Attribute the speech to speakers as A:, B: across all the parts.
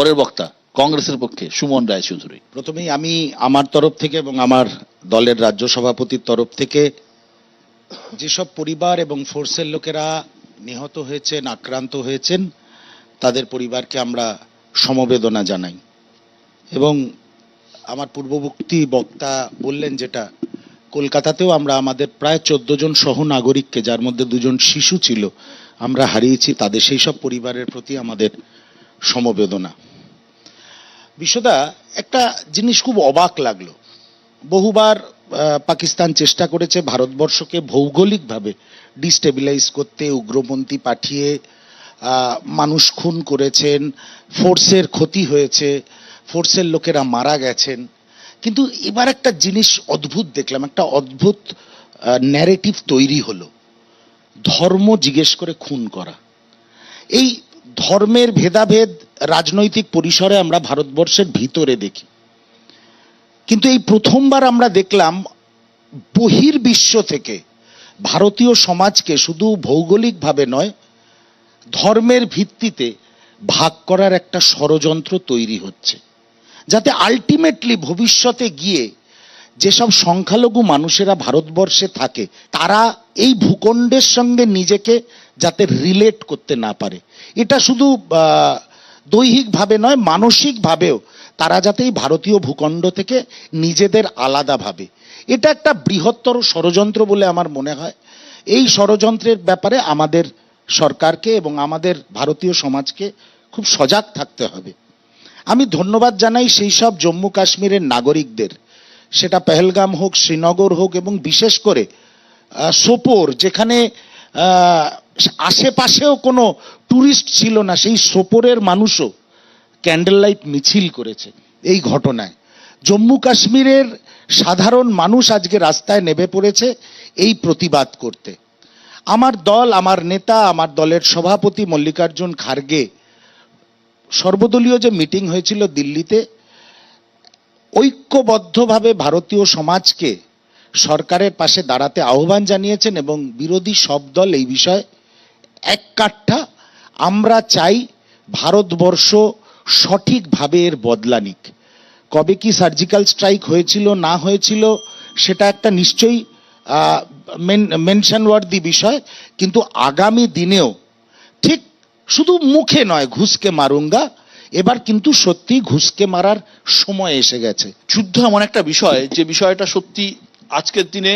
A: পরের বক্তা, কংগ্রেসের পক্ষে, সুমন রায়চৌধুরী।
B: প্রথমেই আমি আমার তরফ থেকে এবং আমার দলের রাজ্য সভাপতির তরফ থেকে যেসব পরিবার এবং ফোর্সের লোকেরা নিহত হয়েছেন, আক্রান্ত হয়েছেন, তাদের পরিবারকে আমরা সমবেদনা জানাই। এবং আমার পূর্ববর্তী বক্তা বললেন যেটা, কলকাতাতেও আমরা আমাদের প্রায় চোদ্দ জন সহ নাগরিককে, যার মধ্যে দুজন শিশু ছিল, আমরা হারিয়েছি, তাদের সেই সব পরিবারের প্রতি আমাদের সমবেদনা। বিশ্বদা একটা জিনিস খুব অবাক লাগল। বহুবার পাকিস্তান চেষ্টা করেছে ভারতবর্ষকে ভৌগোলিকভাবে ডিস্টেবিলাইজ করতে, উগ্রপন্থী পাঠিয়ে মানুষ খুন করেছেন ফোর্সের ক্ষতি হয়েছে ফোর্সের লোকেরা মারা গেছেন। কিন্তু এবার একটা জিনিস অদ্ভুত দেখলাম, একটা অদ্ভুত ন্যারেটিভ তৈরি হলো। ধর্ম জিজ্ঞেস করে খুন করা। এই ধর্মের ভেদাভেদ রাজনৈতিক পরিসরে আমরা ভারতবর্ষের ভিতরে দেখি। কিন্তু এই প্রথমবার আমরা দেখলাম বহির্বিশ্ব থেকে ভারতীয় সমাজকে শুধু ভৌগোলিকভাবে নয়, ধর্মের ভিত্তিতে ভাগ করার একটা ষড়যন্ত্র তৈরি হচ্ছে, যাতে আলটিমেটলি ভবিষ্যতে গিয়ে যেসব সংখ্যালঘু মানুষেরা ভারতবর্ষে থাকে, তারা এই ভূখণ্ডের সঙ্গে নিজেকে যাতে রিলেট করতে না পারে। এটা শুধু দৈহিকভাবে নয়, মানসিকভাবেও। তারা যাতে এই ভারতীয় ভূখণ্ড থেকে নিজেদের আলাদা ভাবে। এটা একটা বৃহত্তর ষড়যন্ত্র বলে আমার মনে হয়। এই ষড়যন্ত্রের ব্যাপারে আমাদের সরকারকে এবং আমাদের ভারতীয় সমাজকে খুব সজাগ থাকতে হবে। আমি ধন্যবাদ জানাই সেই সব জম্মু কাশ্মীরের নাগরিকদের। সেটা পেহেলগাম হোক, শ্রীনগর হোক এবং বিশেষ করে সোপোর, যেখানে আশেপাশেও কোনো টুরিস্ট ছিল না, সেই সোপোরের মানুষও ক্যান্ডেল লাইট মিছিল করেছে এই ঘটনায়। জম্মু কাশ্মীরের সাধারণ মানুষ আজকে রাস্তায় নেমে পড়েছে এই প্রতিবাদ করতে। আমার দল, আমার নেতা, আমার দলের সভাপতি মল্লিকার্জুন খার্গে সর্বদলীয় যে মিটিং হয়েছিল দিল্লিতে, ঐক্যবদ্ধভাবে ভারতীয় সমাজকে সরকারের পাশে দাঁড়াতে আহ্বান জানিয়েছেন এবং বিরোধী সব দল এই বিষয়ে এক কাঠটা আমরা চাই ভারতবর্ষ সঠিকভাবে এর বদলা নিক। কবে কি সার্জিক্যাল স্ট্রাইক হয়েছিল, না হয়েছিল, সেটা একটা নিশ্চয়ই মেনশন ওয়ার্দি বিষয়, কিন্তু আগামী দিনেও ঠিক শুধু মুখে নয়, ঘুষকে মারুঙ্গা, এবার কিন্তু সত্যি ঘুষকে মারার সময় এসে গেছে।
A: যুদ্ধ এমন একটা বিষয়, যে বিষয়টা সত্যি আজকের দিনে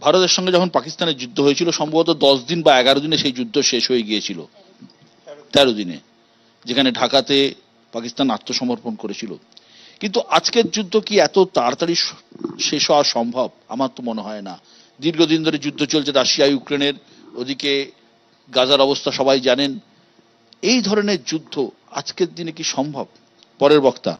A: ভারতের সঙ্গে যখন পাকিস্তানের যুদ্ধ হয়েছিল, সম্ভবত দশ দিন বা এগারো দিনে সেই যুদ্ধ শেষ হয়ে গিয়েছিল। তেরো দিনে, যেখানে ঢাকাতে পাকিস্তান আত্মসমর্পণ করেছিল। কিন্তু আজকের যুদ্ধ কি এত তাড়াতাড়ি শেষ হওয়া সম্ভব? আমার তো মনে হয় না। দীর্ঘদিন ধরে যুদ্ধ চলছে রাশিয়া, ইউক্রেনের ওদিকে, গাজার অবস্থা সবাই জানেন। এই ধরনের যুদ্ধ আজকের দিনে কি সম্ভব? পরের বক্তা।